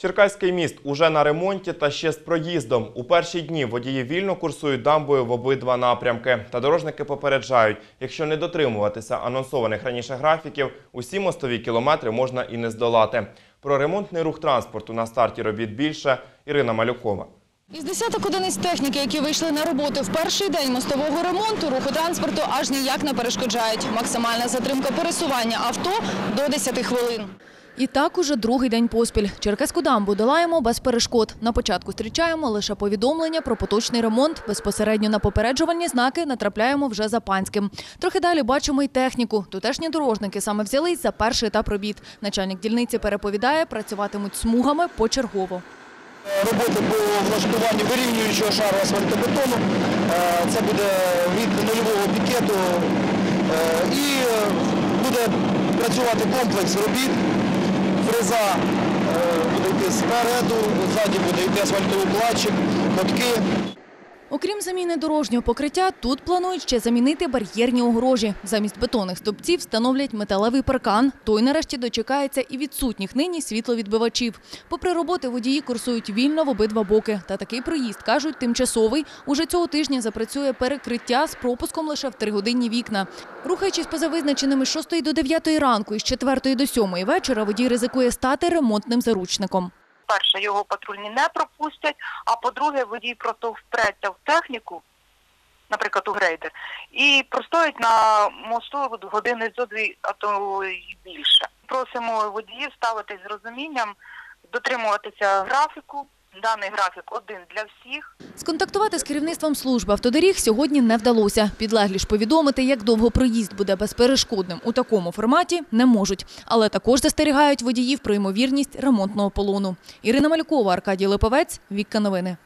Черкаський міст уже на ремонті та ще з проїздом. У перші дні водії вільно курсують дамбою в обидва напрямки. Та дорожники попереджають, якщо не дотримуватися анонсованих раніше графіків, усі мостові кілометри можна і не здолати. Про ремонтний рух транспорту на старті робіт більше Ірина Малюкова. Із десяток одиниць техніки, які вийшли на роботи в перший день мостового ремонту, руху транспорту аж ніяк не перешкоджають. Максимальна затримка пересування авто до 10 хвилин. І так уже другий день поспіль. Черкаську дамбу долаємо без перешкод. На початку зустрічаємо лише повідомлення про поточний ремонт. Безпосередньо на попереджувальні знаки натрапляємо вже за панським. Трохи далі бачимо й техніку. Тутешні дорожники саме взялись за перший етап робіт. Начальник дільниці переповідає, працюватимуть смугами почергово. роботи по влаштуванню вирівнюючого шару асфальтобетону. Е, Це буде від нульового пікету Е, і е, буде працювати комплекс робіт. Фреза е, буде йти спереду, ззаді буде йти асфальтовий плачик, мотки. Окрім заміни дорожнього покриття, тут планують ще замінити бар'єрні огорожі. Замість бетонних стовпців встановлять металевий паркан. Той нарешті дочекається і відсутніх нині світловідбивачів. Попри роботи, водії курсують вільно в обидва боки. Та такий проїзд, кажуть, тимчасовий. Уже цього тижня запрацює перекриття з пропуском лише в тригодинні вікна. Рухаючись поза визначеними з 6 до 9 ранку і з 4 до 7 вечора, водій ризикує стати ремонтним заручником. Перше, його патрульні не пропустять, а по-друге, водій просто впреться в техніку, наприклад, у грейдер, і простоїть на мосту години зо дві, а то й більше. Просимо водіїв ставити з розумінням, дотримуватися графіку. Даний графік один для всіх. Сконтактувати з керівництвом служби автодоріг сьогодні не вдалося. Підлеглі ж повідомити, як довго проїзд буде безперешкодним у такому форматі, не можуть. Але також застерігають водіїв про ймовірність ремонтного полону. Ірина Малькова, Аркадій Липовець, Вікка Новини.